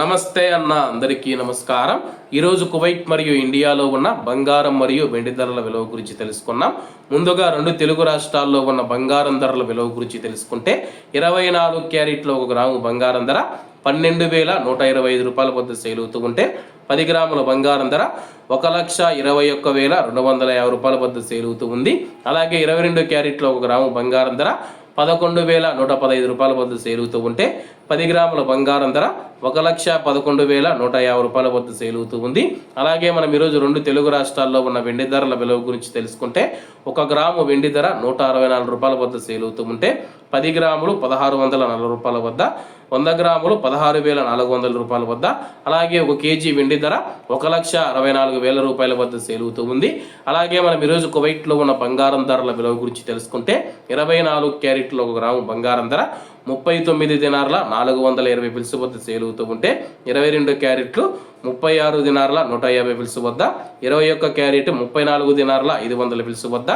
నమస్తే అన్న అందరికీ నమస్కారం. ఈరోజు కువైట్ మరియు ఇండియాలో ఉన్న బంగారం మరియు వెండి ధరల విలువ గురించి తెలుసుకున్నాం. ముందుగా రెండు తెలుగు రాష్ట్రాల్లో ఉన్న బంగారం ధరల విలువ గురించి తెలుసుకుంటే ఇరవై నాలుగు క్యారెట్లో ఒక గ్రాము బంగారం ధర పన్నెండు వేల నూట ఇరవై ఐదు రూపాయల వద్ద సేల్ అవుతూ ఉంటే పది గ్రాముల బంగారం ధర ఒక లక్ష ఇరవై ఒక్క వేల రెండు వందల యాభై రూపాయల వద్ద సేల్ అవుతూ ఉంది. అలాగే ఇరవై రెండు క్యారెట్లో ఒక గ్రాము బంగారం ధర పదకొండు వేల నూట పదహైదు రూపాయల వద్ద సేలుతూ ఉంటే పది గ్రాముల బంగారం ధర ఒక లక్ష పదకొండు వేల నూట యాభై రూపాయల వద్ద సేలుతూ ఉంది. అలాగే మనం ఈరోజు రెండు తెలుగు రాష్ట్రాల్లో ఉన్న వెండి ధరల విలువ గురించి తెలుసుకుంటే ఒక గ్రాము వెండి ధర నూట అరవై నాలుగు రూపాయల వద్ద సేలుతూ ఉంటే పది గ్రాములు పదహారు వందల నలభై రూపాయల వద్ద వంద గ్రాములు పదహారు వేల నాలుగు వందల రూపాయల వద్ద అలాగే ఒక కేజీ వెండి ధర ఒక లక్ష అరవై నాలుగు వేల రూపాయల వద్ద సేలుతూ ఉంది. అలాగే మనం ఈరోజు కువైట్లో ఉన్న బంగారం ధరల విలువ గురించి తెలుసుకుంటే ఇరవై నాలుగు క్యారెట్లో ఒక గ్రాము బంగారం ధర ముప్పై తొమ్మిది దినార్ల నాలుగు వందల ఇరవై పిలుసు వద్ద సేలుతూ ఉంటే ఇరవై రెండు క్యారెట్లు ముప్పై ఆరు దినార్ల నూట యాభై పిలుసు వద్ద ఇరవై ఒక్క క్యారెట్ ముప్పై నాలుగు దినార్ల ఐదు వందల పిలుసు వద్ద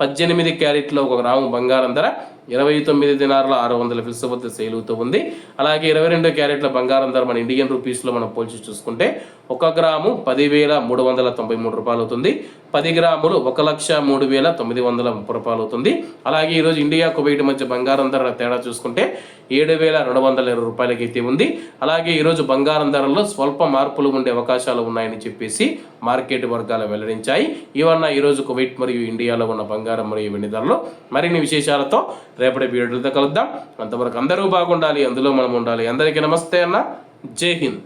పద్దెనిమిది క్యారెట్లో ఒక గ్రాము బంగారం ధర ఇరవై తొమ్మిది దినార్ల ఆరు వందల పిలుసు వద్ద సేల్ అవుతూ ఉంది. అలాగే ఇరవై రెండు క్యారెట్ల బంగారం ధర మన ఇండియన్ రూపీస్లో మనం పోల్చి చూసుకుంటే ఒక గ్రాము పదివేల మూడు వందల తొంభై మూడు రూపాయలు అవుతుంది. పది గ్రాములు ఒక లక్ష మూడు వేల తొమ్మిది వందల ముప్పై రూపాయలు అవుతుంది. అలాగే ఈరోజు ఇండియా కువైట్ మధ్య బంగారం ధర తేడా చూసుకుంటే ఏడు వేల రెండు వందల ఇరవై రూపాయలకి ఉంది. అలాగే ఈరోజు బంగారం ధరల్లో స్వల్ప మార్పులు ఉండే అవకాశాలు ఉన్నాయని చెప్పేసి మార్కెట్ వర్గాలు వెల్లడించాయి. ఇవన్న ఈరోజు కువైట్ మరియు ఇండియాలో ఉన్న బంగారం మరియు వెండి ధరలు. మరిన్ని విశేషాలతో రేపటి వీడియోలతో కలుద్దాం. అంతవరకు అందరూ బాగుండాలి అందులో మనం ఉండాలి. అందరికీ నమస్తే అన్న. జై హింద్.